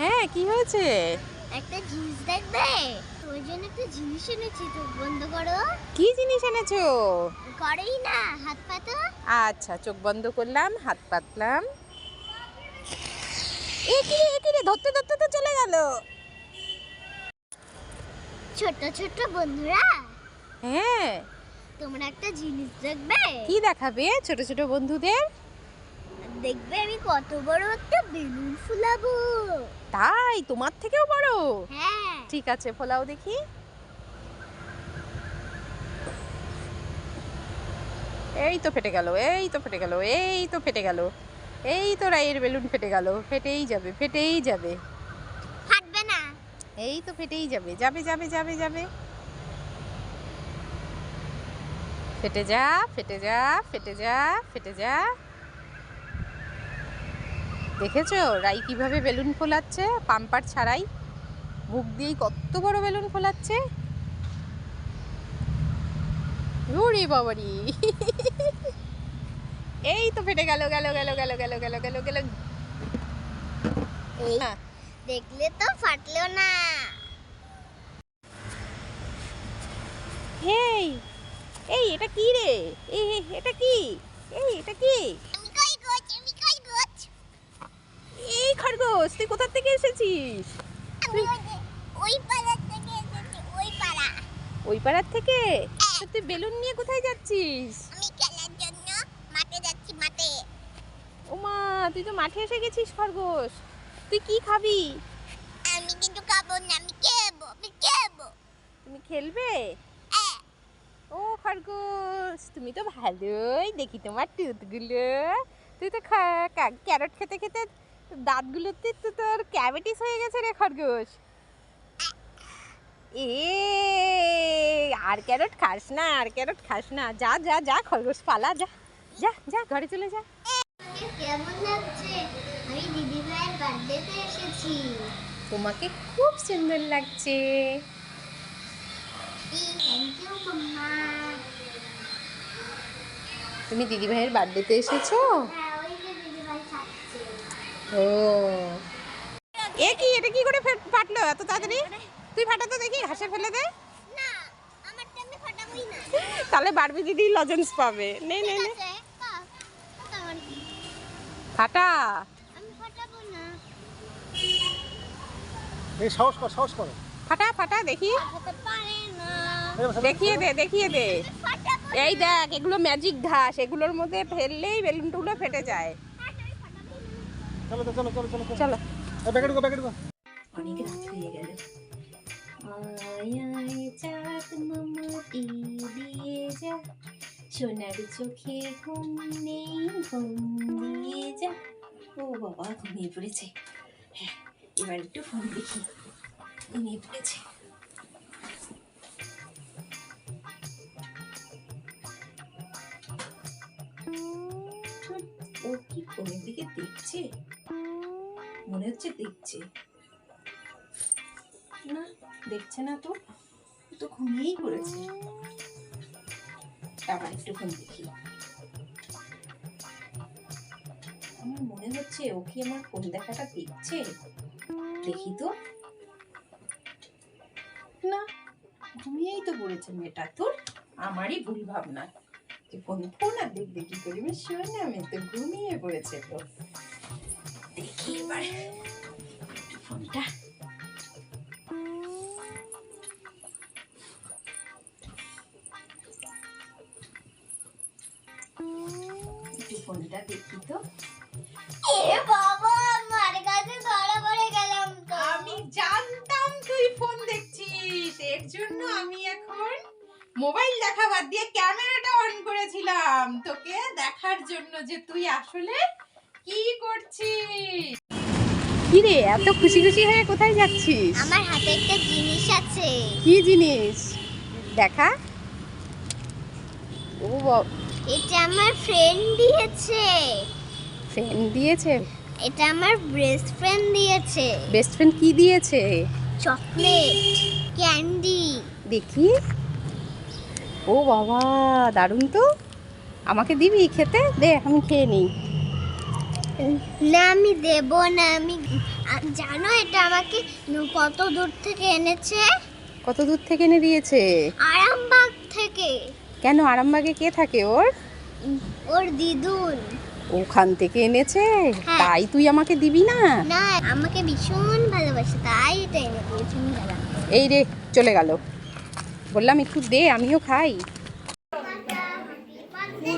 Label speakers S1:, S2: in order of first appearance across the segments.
S1: হ্যাঁ কি হয়েছে?
S2: একটা জিনিস দেখবে ওই জন্য একটা জিনিস এনেছি তো বন্ধ করো।
S1: কি জিনিস এনেছো?
S2: করেই না হাত পাতো।
S1: আচ্ছা চোখ বন্ধ করলাম হাত পাতলাম। এ কি রে, এ কি রে ধরতে ধরতে তো চলে গেল।
S2: ছোট ছোট বন্ধুরা
S1: হ্যাঁ।
S2: তোমরা একটা জিনিস দেখবে
S1: কি দেখাবে ছোট ছোট বন্ধুদের?
S2: দেখবে আমি কত বড় একটা বেলুন ফুলাবো।
S1: তাই? তোমার থেকেও বড়?
S2: হ্যাঁ।
S1: ঠিক আছে ফোলাও দেখি। এই তো ফেটে গেল এই তো ফেটে গেল এই তো ফেটে গেল। এই তো রাইয়ের বেলুন ফেটে গেল ফেটেই যাবে ফেটেই যাবে।
S2: ফাটবে না।
S1: এই তো ফেটেই যাবে যাবে যাবে যাবে যাবে। ফেটে যা ফেটে যা ফেটে যা ফেটে যা। দেখেছ? রাই কীভাবে বেলুন ফোলাচ্ছে? পাম্পার ছাড়াই। মুখ দিয়েই কত বড় বেলুন ফোলাচ্ছে। ওরে বাবারি। এই তো ফেটে গেল গেল গেল গেল গেল গেল গেল গেল।
S2: এই দেখলে তো ফাটলেও না।
S1: এই এই এটা কি রে? এই, এটা কি? এই এটা কি
S2: আমি কই গোছ আমি কই গোছ
S1: এই খরগোশ তুই কোথা থেকে এসেছিস?
S2: আমি ওই পাড়া থেকে এসেছি ওই পাড়া।
S1: ওই পাড়ার থেকে? তো তুই বেলুন নিয়ে কোথায় যাচ্ছিস?
S2: আমি খেলার জন্য মাঠে যাচ্ছি মাঠে।
S1: ওমা তুই তো মাঠে এসে গেছিস খরগোশ। তুই কি খাবি?
S2: আমি কিন্তু খাব না আমি খেবো আমি খেবো।
S1: তুমি খেলবে?
S2: হ্যাঁ।
S1: ও খরগোশ তুমি তো ভালোই দেখি তোমার টুথগুলো। তুই তো খা- ক্যারট খেতে খেতে দাঁতগুলোতে তো তোর ক্যাভিটিস হয়ে গেছে রে খরগোশ। এ আর ক্যারট খাস না আর ক্যারট খাস না। যা যা যা খরগোশ পালা যা যা যা ঘরে চলে যা।
S2: কেমন লাগছে? আমি দিদি ভাইয়ের বার্থডেতে এসেছি।
S1: তোমাকে খুব সুন্দর লাগছে। তুমি দিদিভাইয়ের বার্থডেতে এসেছ
S2: হ্যাঁ ওই যে দিদি ভাই খাচ্ছে
S1: ও। এ কি এটা কি করে ফাটলো এত তাড়াতাড়ি? তুই ফাটাতো দেখি ঘাসে ফেলে দে।
S2: না আমারটা আমি ফাটাবোই না।
S1: তাহলে বারবি দিদি লজেন্স পাবে। নে নে নে।
S2: কি?
S1: ফাটা
S2: আমি ফাটাবো না।
S3: এই সাহস কর সাহস করো।
S1: ফাটা ফাটা দেখি।
S2: ফাটাতে পারে না।
S1: দেখিয়ে দে দেখিয়ে দে। এই দেখ এগুলো ম্যাজিক ঘাস। এগুলোর মধ্যে ফেললেই বেলুনগুলো ফেটে যায়।
S3: চলো তো চলো চলো চলো চলো।
S1: চলো।
S3: এই প্যাকেট গো প্যাকেট গো
S1: অনেক রাত হয়ে গেল আয় আয় চাঁদ মামাটি দিয়ে যা সোনার চোখে ঘুম নেই ঘুম দিয়ে যা। ও বাবা ঘুমিয়ে পড়েছে। হ্যাঁ এবার একটু ফোন দেখি। ঘুমিয়ে পড়েছে। ও কি দিকে দেখছে? মনে হচ্ছে দেখছে। না দেখছে না তো। তো ঘুমিয়েই পড়েছে। আবার দেখি। আমার মনে হচ্ছে ও কি আমার ফোন দেখাটা দেখছে? দেখি তো। না, ঘুমিয়েই তো পড়েছে মেয়েটা। তোর আমারই ভুল ভাবনা। ফোন আর দেখবে কি করবে না আমি তো ঘুমিয়ে পড়েছে তো দেখি এবার ফোনটা। ফোনটা দেখি তো।
S2: এ
S1: করেছিলাম তোকে দেখার জন্য যে তুই আসলে কি করছিস? কি রে এত খুশি খুশি হয়ে কোথায় যাচ্ছিস?
S2: আমার হাতে একটা জিনিস আছে।
S1: কি জিনিস? দেখা। ও
S2: এটা আমার ফ্রেন্ড দিয়েছে।
S1: ফ্রেন্ড দিয়েছে?
S2: এটা আমার বেস্ট ফ্রেন্ড দিয়েছে।
S1: বেস্ট ফ্রেন্ড কি দিয়েছে?
S2: চকলেট ক্যান্ডি
S1: দেখি। ও বাবা দারুণ তো। আমাকে দিবি খেতে? দে আমি খেয়ে নিই।
S2: না আমি দেব না আমি জানো এটা আমাকে কত দূর থেকে এনেছে?
S4: কত দূর থেকে এনে দিয়েছে?
S2: আরামবাগ থেকে।
S4: কেন আরামবাগে কে থাকে ওর?
S2: ওর দিদুন।
S4: ওখান থেকে এনেছে?
S2: হ্যাঁ।
S4: তাই তুই আমাকে দিবি না?
S2: না আমাকে ভীষণ ভালোবাসে তাই এটা এনে দিয়েছে
S4: এই রে চলে গেল। বললাম একটু দে আমিও খাই।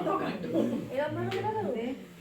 S4: 選ばれなかね。